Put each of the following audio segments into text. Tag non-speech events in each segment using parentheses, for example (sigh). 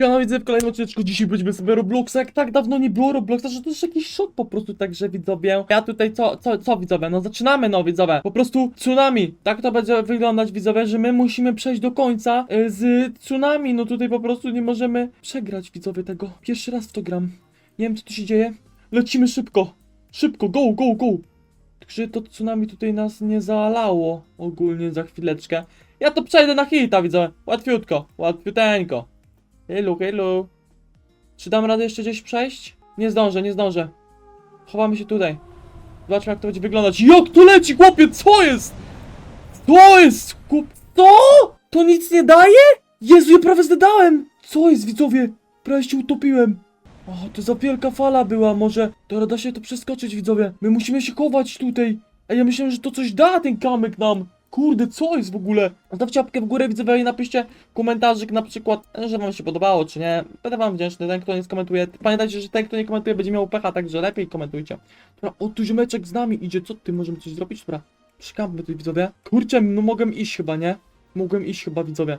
Ja widzę w kolejnym odcinku, dzisiaj będziemy sobie Robloxa, jak tak dawno nie było Robloxa, że to jest jakiś szok po prostu, także widzowie. Ja tutaj co, co, co widzowie, no zaczynamy no widzowie, po prostu tsunami, tak to będzie wyglądać widzowie, że my musimy przejść do końca y, z tsunami, no tutaj po prostu nie możemy przegrać widzowie tego. Pierwszy raz w to gram, nie wiem co tu się dzieje, lecimy szybko, szybko, go, go, go. Także to tsunami tutaj nas nie zalało ogólnie za chwileczkę. Ja to przejdę na hita widzowie, łatwiutko, łatwiuteńko. Hello, hello. Czy dam radę jeszcze gdzieś przejść? Nie zdążę, nie zdążę. Chowamy się tutaj. Zobaczmy jak to będzie wyglądać. Jak to leci, chłopie, co jest? Co jest, chłop... Co? To nic nie daje? Jezu, ja prawie zdedałem. Co jest, widzowie? Prawie się utopiłem. O, to za wielka fala była, może... Dobra, da się to przeskoczyć, widzowie. My musimy się chować tutaj. A ja myślałem, że to coś da, ten kamyk nam. Kurde, co jest w ogóle? Zostawcie łapkę w górę, widzowie, i napiszcie komentarzyk na przykład, że wam się podobało, czy nie. Będę wam wdzięczny, ten kto nie skomentuje. Pamiętajcie, że ten kto nie komentuje będzie miał pecha, także lepiej komentujcie. Dobra, o tu ziomeczek z nami idzie, co ty, możemy coś zrobić? Dobra, przykampmy tu widzowie. Kurczę, no mogłem iść chyba, nie? Mogłem iść chyba, widzowie.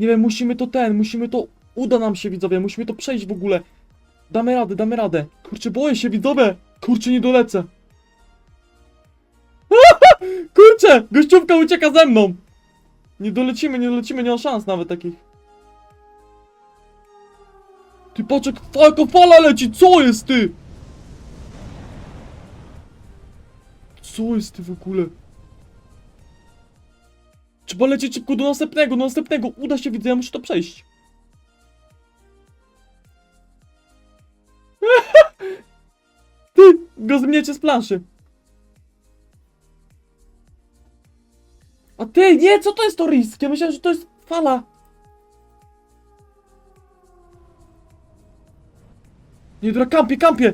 Nie wiem, musimy to ten, musimy to, uda nam się widzowie, musimy to przejść w ogóle. Damy radę, damy radę. Kurczę, boję się widzowie. Kurczę, nie dolecę. (laughs) Kurczę, gościówka ucieka ze mną. Nie dolecimy, nie dolecimy, nie ma szans nawet takich. Ty patrz jak jaka fala leci, co jest ty? Co jest ty w ogóle? Trzeba lecieć szybko do następnego, do następnego. Uda się, widzę, ja muszę to przejść. (laughs) Ty, go zmieniecie z planszy. A ty, nie, co to jest to risk? Ja myślałem, że to jest fala. Nie, dobra, kampie, kampie.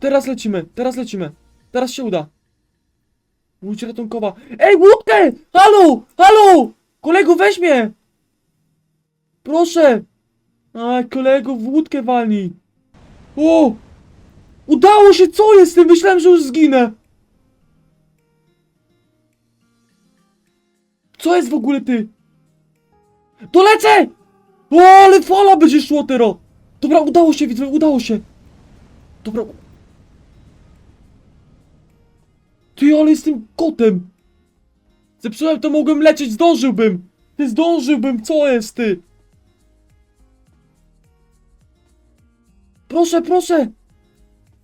Teraz lecimy, teraz lecimy. Teraz się uda. Łódź ratunkowa. Ej, łódkę! Halo, halo! Kolego, weź mnie! Proszę! A, kolego, w łódkę walnij. O! Udało się, co jest? Myślałem, że już zginę. Co jest w ogóle ty? Dolecę! O, ale fala będzie szło teraz! Dobra, udało się, widzę, udało się. Dobra. Ty, ale jestem kotem. Zepsułem to, mogłem lecieć, zdążyłbym. Ty, zdążyłbym, co jest ty? Proszę, proszę!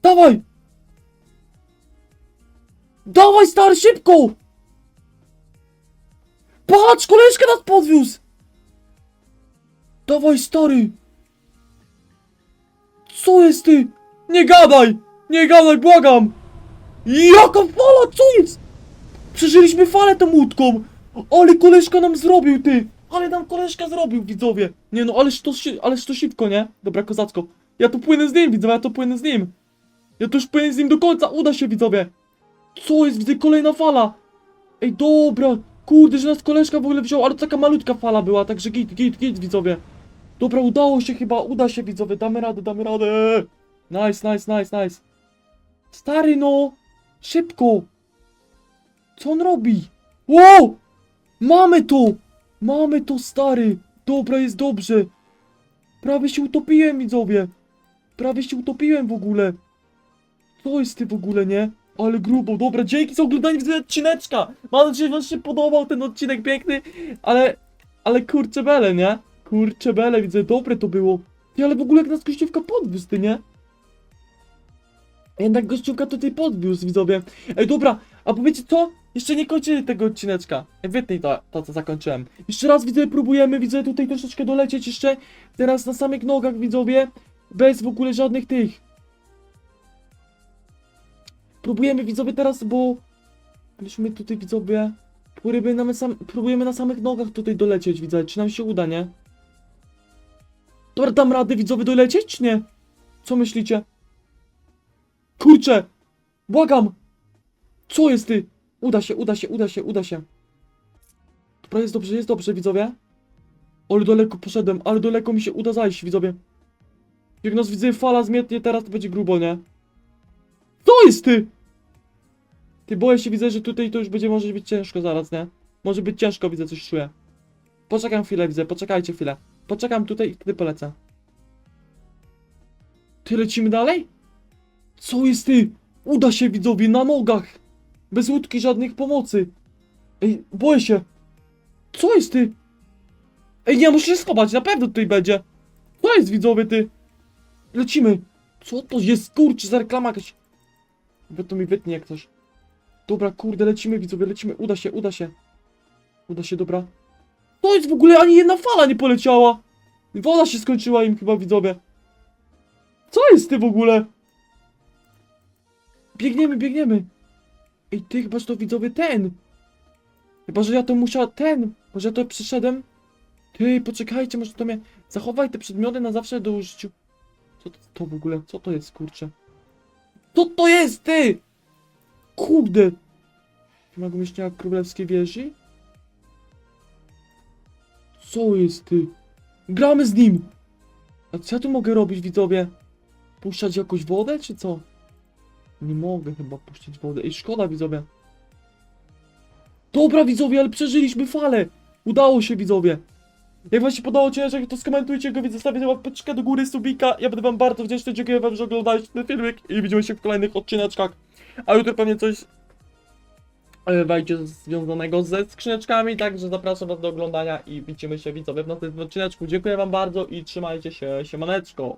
Dawaj! Dawaj, stary, szybko! Patrz, koleżka nas podwiózł! Dawaj, stary! Co jest ty? Nie gadaj! Nie gadaj, błagam! Jaka fala, co jest? Przeżyliśmy falę tą łódką! Ale koleżka nam zrobił, ty! Ale nam koleżka zrobił, widzowie! Nie no, ależ to, ależ to szybko, nie? Dobra, kozacko. Ja tu płynę z nim, widzowie, ja tu płynę z nim. Ja tu już płynę z nim do końca, uda się, widzowie. Co jest, widzę, kolejna fala. Ej, dobra, kurde, że nas koleżka w ogóle wziął, ale to taka malutka fala była, także git, git, git, widzowie. Dobra, udało się chyba, uda się, widzowie, damy radę, damy radę. Nice, nice, nice, nice. Stary, no, szybko. Co on robi? Wow! Mamy to! Mamy to, stary! Dobra, jest dobrze. Prawie się utopiłem, widzowie. Prawie się utopiłem w ogóle. Co jest ty w ogóle, nie? Ale grubo, dobra, dzięki za oglądanie widzę odcineczka. Mam nadzieję, że wam się podobał ten odcinek piękny, ale, ale kurczę bele, nie? Kurczę bele, widzę, dobre to było. Ty, ale w ogóle jak nas gościówka podwiózł, ty, nie? Jednak gościówka tutaj podwiózł, widzowie. Ej, dobra, a powiecie co? Jeszcze nie kończyli tego odcineczka. Wytnij to, to, co zakończyłem. Jeszcze raz, widzę, próbujemy, widzę, tutaj troszeczkę dolecieć jeszcze. Teraz na samych nogach, widzowie. Bez w ogóle żadnych tych. Próbujemy widzowie teraz, bo byliśmy tutaj widzowie. Próbujemy na, próbujemy na samych nogach tutaj dolecieć, widzę. Czy nam się uda, nie? Dobra, dam radę widzowie dolecieć, czy nie? Co myślicie? Kurczę! Błagam! Co jest ty? Uda się, uda się, uda się, uda się. Dobra, jest dobrze, jest dobrze, widzowie. Ale daleko poszedłem, ale daleko mi się uda zajść, widzowie. Jak nas widzę, fala zmietnie teraz, to będzie grubo, nie? Co jest ty? Ty boję się, widzę, że tutaj to już będzie może być ciężko zaraz, nie? Może być ciężko, widzę, coś czuję. Poczekam chwilę, widzę, poczekajcie chwilę. Poczekam tutaj i wtedy polecę. Ty lecimy dalej? Co jest ty? Uda się widzowie, na nogach! Bez łódki żadnych pomocy. Ej, boję się. Co jest ty? Ej, nie, muszę się schować, na pewno tutaj będzie. Co jest widzowie ty? Lecimy. Co to jest, kurczę, za reklama jakaś. Wy to mi wytnie jak coś. Dobra, kurde, lecimy widzowie, lecimy, uda się, uda się. Uda się, dobra. To jest w ogóle, ani jedna fala nie poleciała. Woda się skończyła im chyba, widzowie. Co jest ty w ogóle? Biegniemy, biegniemy. Ej, ty chyba, że to widzowie ten. Chyba, że ja to musiał ten. Może ja to przyszedłem. Ty, poczekajcie, może to mnie... Zachowaj te przedmioty na zawsze do użyciu. Co to, to w ogóle? Co to jest, kurczę? Co to jest, ty? Kurde. Mogą mieszkania królewskiej wieży? Co jest, ty? Gramy z nim! A co ja tu mogę robić, widzowie? Puszczać jakąś wodę, czy co? Nie mogę chyba puścić wodę. Ej, szkoda, widzowie. Dobra, widzowie, ale przeżyliśmy falę! Udało się, widzowie! Jak wam się podobał odcinek, to skomentujcie go, więc zostawicie łapeczkę do góry, subika. Ja będę wam bardzo wdzięczny, dziękuję wam, że oglądaliście ten filmik i widzimy się w kolejnych odcineczkach. A jutro pewnie coś e, wejdzie związanego ze skrzyneczkami, także zapraszam was do oglądania i widzimy się widzowie w następnym odcineczku. Dziękuję wam bardzo i trzymajcie się, siemaneczko.